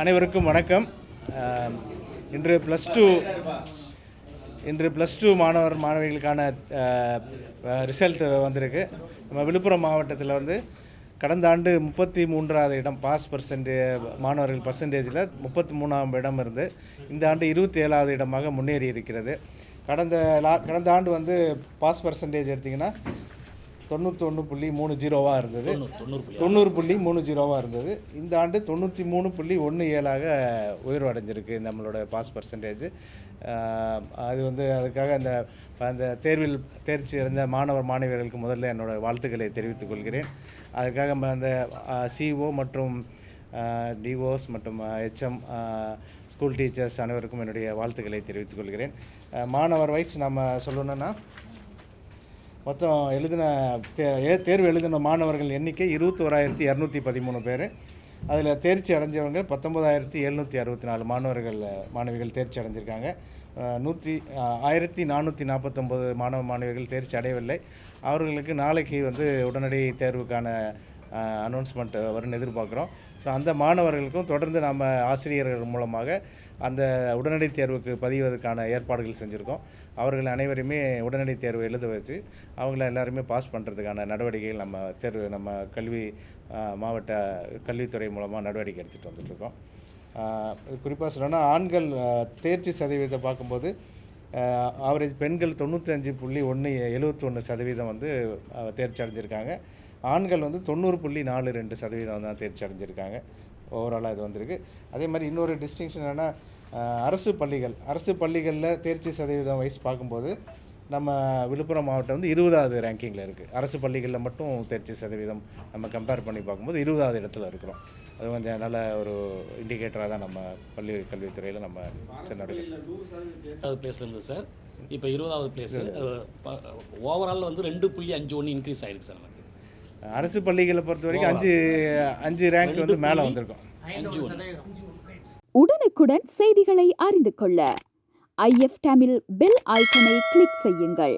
அனைவருக்கும் வணக்கம். இன்று ப்ளஸ் டூ இன்று ப்ளஸ் டூ மாணவர் மாணவிகளுக்கான ரிசல்ட் வந்திருக்கு. நம்ம விழுப்புரம் மாவட்டத்தில் வந்து கடந்த ஆண்டு முப்பத்தி மூன்றாவது இடம் பாஸ் பர்சன்டே மாணவர்கள் பர்சன்டேஜில் முப்பத்தி மூணாம் இடம் இருந்து இந்த ஆண்டு இருபத்தி ஏழாவது இடமாக முன்னேறி இருக்கிறது கடந்த லா கடந்த ஆண்டு வந்து பாஸ் பர்சன்டேஜ் எடுத்திங்கன்னா தொண்ணூத்தொன்று புள்ளி மூணு ஜீரோவாக இருந்தது. தொண்ணூறு புள்ளி. மூணு ஜீரோவாக இருந்தது. இந்த ஆண்டு தொண்ணூற்றி மூணு புள்ளி ஒன்று ஏழாக உயர்வு அடைஞ்சிருக்கு நம்மளோட பாஸ் பர்சன்டேஜ் அது வந்து அதுக்காக அந்த அந்த தேர்வில் தேர்ச்சி அடைந்த மாணவர் மாணவியர்களுக்கு முதல்ல என்னோட வாழ்த்துக்களை தெரிவித்துக் கொள்கிறேன். அதுக்காக அந்த சிஓ மற்றும் டிஓஸ் மற்றும் ஹெச்எம் ஸ்கூல் டீச்சர்ஸ் அனைவருக்கும் என்னுடைய வாழ்த்துக்களை தெரிவித்துக் கொள்கிறேன். மாணவர் வைஸ் நம்ம சொல்லணும்னா மொத்தம் எழுதின தே தேர்வு எழுதின மாணவர்கள் எண்ணிக்கை இருபத்தோராயிரத்தி இரநூத்தி பதிமூணு பேர். அதில் தேர்ச்சி அடைஞ்சவங்க பத்தொம்பதாயிரத்தி எழுநூற்றி அறுபத்தி நாலு மாணவர்கள் மாணவிகள் தேர்ச்சி அடைஞ்சிருக்காங்க. நூற்றி ஆயிரத்தி நானூற்றி நாற்பத்தொம்போது மாணவ மாணவிகள் தேர்ச்சி அடையவில்லை. அவர்களுக்கு நாளைக்கு வந்து உடனடி தேர்வுக்கான அனௌன்ஸ்மெண்ட் வரும்னு எதிர்பார்க்குறோம். ஸோ அந்த மாணவர்களுக்கும் தொடர்ந்து நம்ம ஆசிரியர்கள் மூலமாக அந்த உடனடி தேர்வுக்கு பதிவதற்கான ஏற்பாடுகள் செஞ்சுருக்கோம். அவர்கள் அனைவருமே உடனடி தேர்வு எழுத வச்சு அவங்கள எல்லாருமே பாஸ் பண்ணுறதுக்கான நடவடிக்கைகள் நம்ம தேர்வு நம்ம கல்வி மாவட்ட கல்வித்துறை மூலமாக நடவடிக்கை எடுத்துகிட்டு வந்துட்ருக்கோம் குறிப்பாக சொல்லணும்னா ஆண்கள் தேர்ச்சி சதவீதத்தை பார்க்கும்போது ஆவரேஜ் பெண்கள் தொண்ணூத்தஞ்சு புள்ளி ஒன்று எழுபத்தொன்று சதவீதம் வந்து தேர்ச்சி அடைஞ்சிருக்காங்க. ஆண்கள் வந்து தொண்ணூறு புள்ளி நாலு ரெண்டு சதவீதம் தான் தேர்ச்சி அடைஞ்சிருக்காங்க. ஓவராலாக இது வந்திருக்கு. அதே மாதிரி இன்னொரு டிஸ்டிங்ஷன் என்னென்னா அரசு பள்ளிகள். அரசு பள்ளிகளில் தேர்ச்சி சதவீதம் வைஸ் பார்க்கும்போது நம்ம விழுப்புரம் மாவட்டம் வந்து இருபதாவது ரேங்கிங்கில் இருக்குது அரசு பள்ளிகளில் மட்டும் தேர்ச்சி சதவீதம் நம்ம கம்பேர் பண்ணி பார்க்கும்போது இருபதாவது இடத்துல இருக்கிறோம். அது கொஞ்சம் நல்ல ஒரு இண்டிகேட்டராக தான் நம்ம பள்ளி கல்வித்துறையில் நம்ம அது பிளேஸ்ல இருந்து சார் இப்போ இருபதாவது பிளேஸ் ஓவரால் வந்து ரெண்டு புள்ளி அஞ்சு ஒன்று இன்க்ரீஸ் ஆயிருக்கு சார் நமக்கு. அரசு பள்ளிகளை பொறுத்த வரைக்கும் அஞ்சு அஞ்சு ரேங்க் வந்து மேலே வந்திருக்கோம். உடனுக்குடன் செய்திகளை அறிந்து கொள்ள. ஐஎஃப் தமிழ் பெல் ஐக்கனை கிளிக் செய்யுங்கள்.